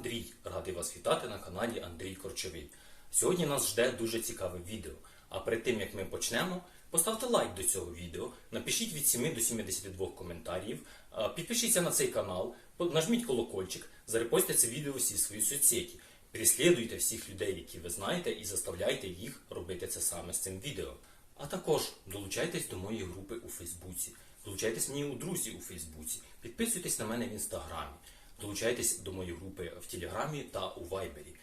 Андрій, радий вас вітати на каналі Андрій Корчовий. Сьогодні нас жде дуже цікаве відео. А перед тим як ми почнемо, поставте лайк до цього відео, напишіть від 7 до 72 коментарів, підпишіться на цей канал, нажміть колокольчик, зарепостите це відео всі свої соцсеті. Переслідуйте всіх людей, які ви знаєте, і заставляйте їх робити це саме з цим відео. А також долучайтесь до моєї групи у Фейсбуці, долучайтесь мені у друзі у Фейсбуці, підписуйтесь на мене в інстаграмі, долучайтесь до моєї групи в Телеграмі та у Вайбері.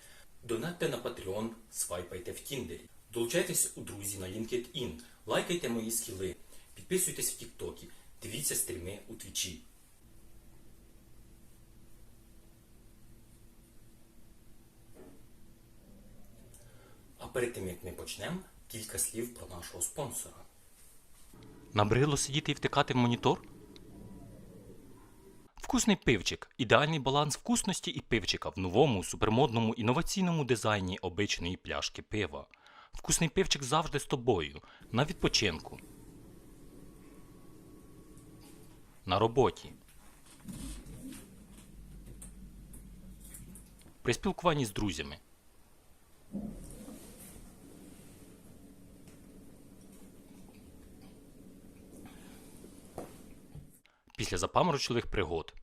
Донатьте на Patreon, свайпайте в Тіндері. Долучайтесь у друзі на LinkedIn, лайкайте мої скіли, підписуйтесь в Тіктокі, дивіться стріми у Твічі. А перед тим як ми почнемо, кілька слів про нашого спонсора. Набрило сидіти і втикати в монітор? Вкусний пивчик ідеальний баланс вкусності і пивчика в новому, супермодному, інноваційному дизайні обичної пляшки пива. Вкусний пивчик завжди з тобою, на відпочинку. На роботі. При спілкуванні з друзями. Після запаморочливих пригод.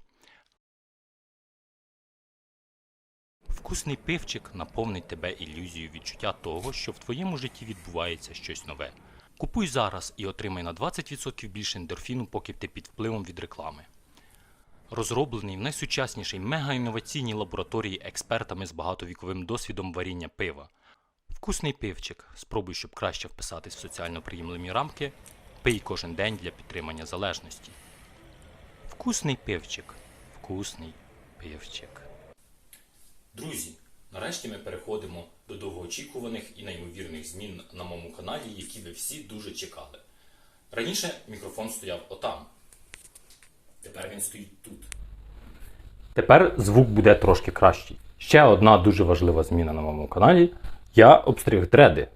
Вкусний пивчик наповнить тебе ілюзією відчуття того, що в твоєму житті відбувається щось нове. Купуй зараз і отримай на 20% більше ендорфіну, поки ти під впливом від реклами. Розроблений в найсучаснішій мегаінноваційній лабораторії експертами з багатовіковим досвідом варіння пива. Вкусний пивчик. Спробуй, щоб краще вписатись в соціально приємливі рамки. Пий кожен день для підтримання залежності. Вкусний пивчик. Вкусний пивчик. Друзі, нарешті ми переходимо до довгоочікуваних і неймовірних змін на моєму каналі, які ви всі дуже чекали. Раніше мікрофон стояв отам. Тепер він стоїть тут. Тепер звук буде трошки кращий. Ще одна дуже важлива зміна на моєму каналі. Я обстриг дреди.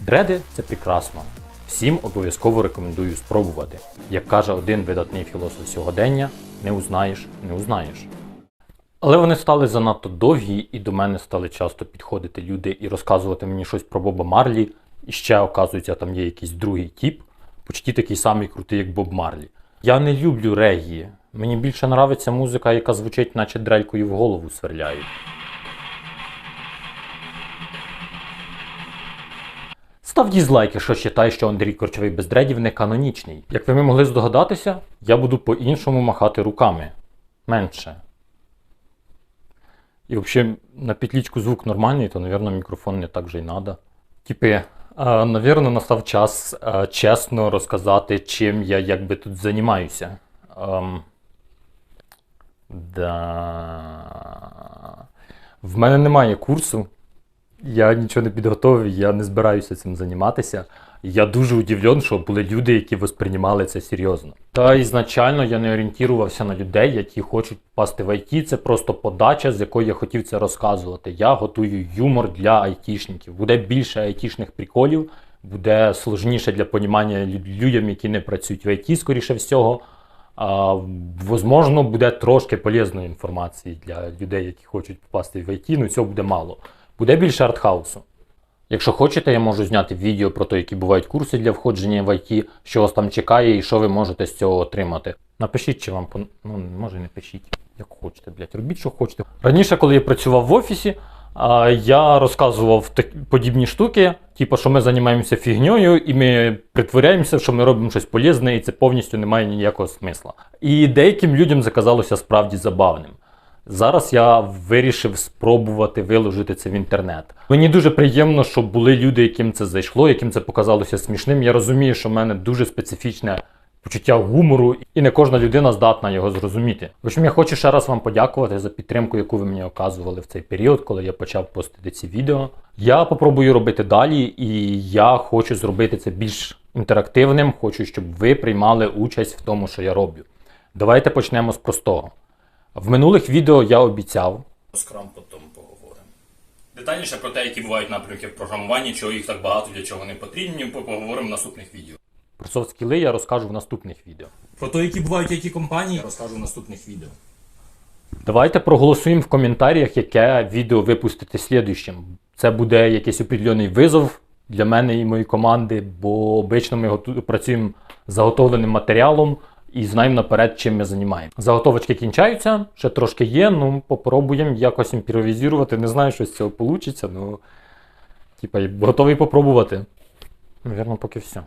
Дреди це прекрасно. Всім обов'язково рекомендую спробувати. Як каже один видатний філософ сьогодення, не узнаєш, не узнаєш. Але вони стали занадто довгі, і до мене стали часто підходити люди і розказувати мені щось про Боба Марлі. І ще, оказується, там є якийсь другий тіп, почти такий самий крутий, як Боб Марлі. Я не люблю регії. Мені більше нравиться музика, яка звучить, наче дрелькою в голову сверляють. Став дізлайк, якщо вважаєш, що Андрій Корчовий без дредів не канонічний. Як ви могли здогадатися, я буду по-іншому махати руками. Менше. І взагалі на петличку звук нормальний, то, мабуть, мікрофон не так же й надо. Типи, а, навірно, настав час чесно розказати, чим я якби тут займаюся. Ем, да. В мене немає курсу. Я нічого не підготовив, я не збираюся цим займатися. Я дуже удивлен, що були люди, які восприймали це серйозно. Та ізначально я не орієнтувався на людей, які хочуть попасти в IT. Це просто подача, з якою я хотів це розказувати. Я готую юмор для айтішників. Буде більше айтішних приколів, буде сложніше для понімання людям, які не працюють в IT, скоріше всього. А, возможно, буде трошки полезної інформації для людей, які хочуть попасти в IT, але цього буде мало. Буде більше артхаусу. Якщо хочете, я можу зняти відео про те, які бувають курси для входження в IT, що вас там чекає і що ви можете з цього отримати. Напишіть, чи вам пон- ну, може не пишіть, як хочете, блядь, робіть, що хочете. Раніше, коли я працював в офісі, я розказував так- подібні штуки, типу, що ми займаємося фігньою, і ми притворяємося, що ми робимо щось полезне, і це повністю не має ніякого смисла. І деяким людям це казалося справді забавним. Зараз я вирішив спробувати виложити це в інтернет. Мені дуже приємно, що були люди, яким це зайшло, яким це показалося смішним. Я розумію, що в мене дуже специфічне почуття гумору, і не кожна людина здатна його зрозуміти. В общем, я хочу ще раз вам подякувати за підтримку, яку ви мені оказували в цей період, коли я почав постити ці відео. Я попробую робити далі, і я хочу зробити це більш інтерактивним. Хочу, щоб ви приймали участь в тому, що я роблю. Давайте почнемо з простого. В минулих відео я обіцяв. Скрам потім поговоримо. Детальніше про те, які бувають напрямки в програмуванні, чого їх так багато, для чого не потрібні, поговоримо в наступних відео. Про софт-скіли я розкажу в наступних відео. Про те, які бувають IT компанії, я розкажу в наступних відео. Давайте проголосуємо в коментарях, яке відео випустити слідуючим. Це буде якийсь определений визов для мене і моєї команди, бо обично ми працюємо з заготовленим матеріалом і знаємо наперед, чим ми займаємо. Заготовочки кінчаються, ще трошки є, ну попробуємо якось імпровізувати. Не знаю, що з цього вийде, ну типа, готовий попробувати. Навірно, поки все.